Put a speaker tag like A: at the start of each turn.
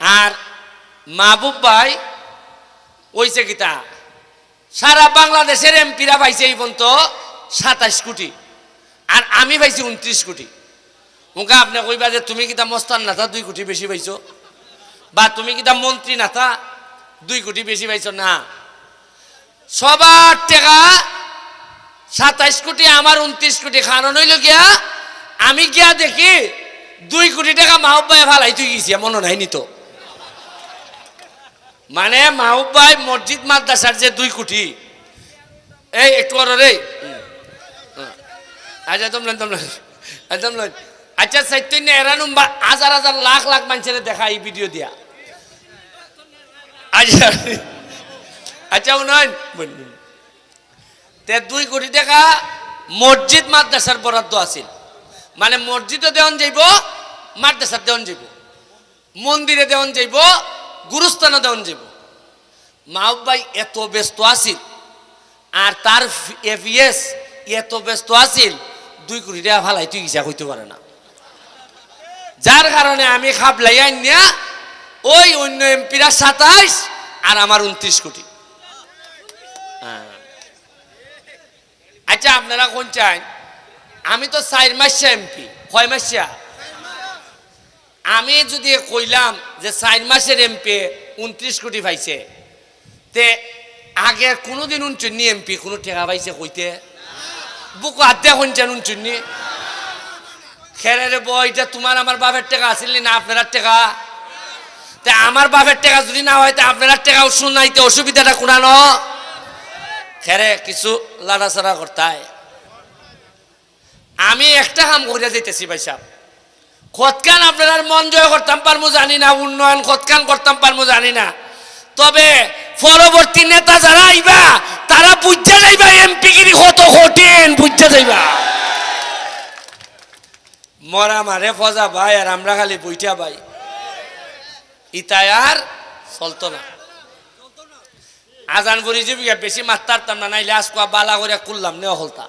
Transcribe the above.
A: আর মাহবুব ভাই ওইছে কিতা সারা বাংলাদেশের এমপিরা পাইছে এই পর্যন্ত সাতাইশ কোটি, আর আমি পাইছি উনত্রিশ কোটি। মুখা আপনি কইবা যে তুমি কিতা মস্তান নাথা দুই কোটি বেশি পাইছো? বা তুমি কিতা মন্ত্রী নাথা দুই কোটি বেশি পাইছো? না। সবার টাকা সাতাইশ কোটি, আমার উনত্রিশ কোটি কারণ হইল গিয়া, আমি গিয়া দেখি দুই কোটি টাকা মাহব ভাই ভালাই তুই গেছি মনে নাই নিত মানে মাহবুব ভাই মসজিদ মাদ্রাসার যে দুই কোটি এই, একটু করো রে। হুম। আচ্ছা তোমরা তোমরা তোমরা আচ্ছা চৈতন্য এরানুম বা হাজার হাজার লাখ লাখ মানুষের দেখা এই ভিডিও দিয়া। আচ্ছা। আচ্ছা উন্নয়ন তে দুই কোটি টাকা মসজিদ মাদ্রাসার বরাদ্দ আছিল। মানে মসজিদে দেওয়ান যাইব, মাদ্রাসার দেওয়ান যাইব। মন্দিরে দেওয়ান যাইব গুরুস্থানে দেওয়ান মাহবুব ভাই এত ব্যস্ত আছিল, আর তার এফিএস এত ব্যস্ত আছিল, দুই কোটি টাকা ফালাই তুই ইচ্ছা হইতে পারে না। যার কারণে আমি খাবলাই আনিয়া ওই অন্য এমপিরা সাতাইশ আর আমার উনত্রিশ কোটি। আচ্ছা আপনারা কোন চান? আমি তো চার মাসিয়া এমপি, কয় মাসিয়া? আমি যদি কইলাম যে চার মাসের এমপি উনত্রিশ কোটি পাইছে, তে আগে কোনোদিন উনচুন্নি এমপি কোনো টেকা পাইছে কইতে? বুকু হাত শুনছেন উনচুন্নি খেরে বই এটা তোমার আমার বাপের টাকা আসিল না আপনার টাকা তে আমার বাপের টাকা যদি না হয়, তা আপনার টাকা শুনাইতে অসুবিধাটা কোনানো খেরে কিছু লাড়াচাড়া করতায়। আমি একটা কাম করে দিতেছি ভাই সাহেব। কতকান আপনার মন জয় করতাম পারমু জানি না, উন্নয়ন কতকান করতাম পারমু জানি না। তবে পরবর্তী নেতা যারা আইবা, তারা বুঝতে যাইবা এমপি গিরি কত কঠিন বুঝতে যাইবা। মরা মারে ফজা ভাই, আর আমরা খালি বইটা ভাই। ইতায় আর চলতো না। আজান করি যে বেশি মাত্রারতাম না, নাইলে আজকা বালা করে করলাম নে হলতা।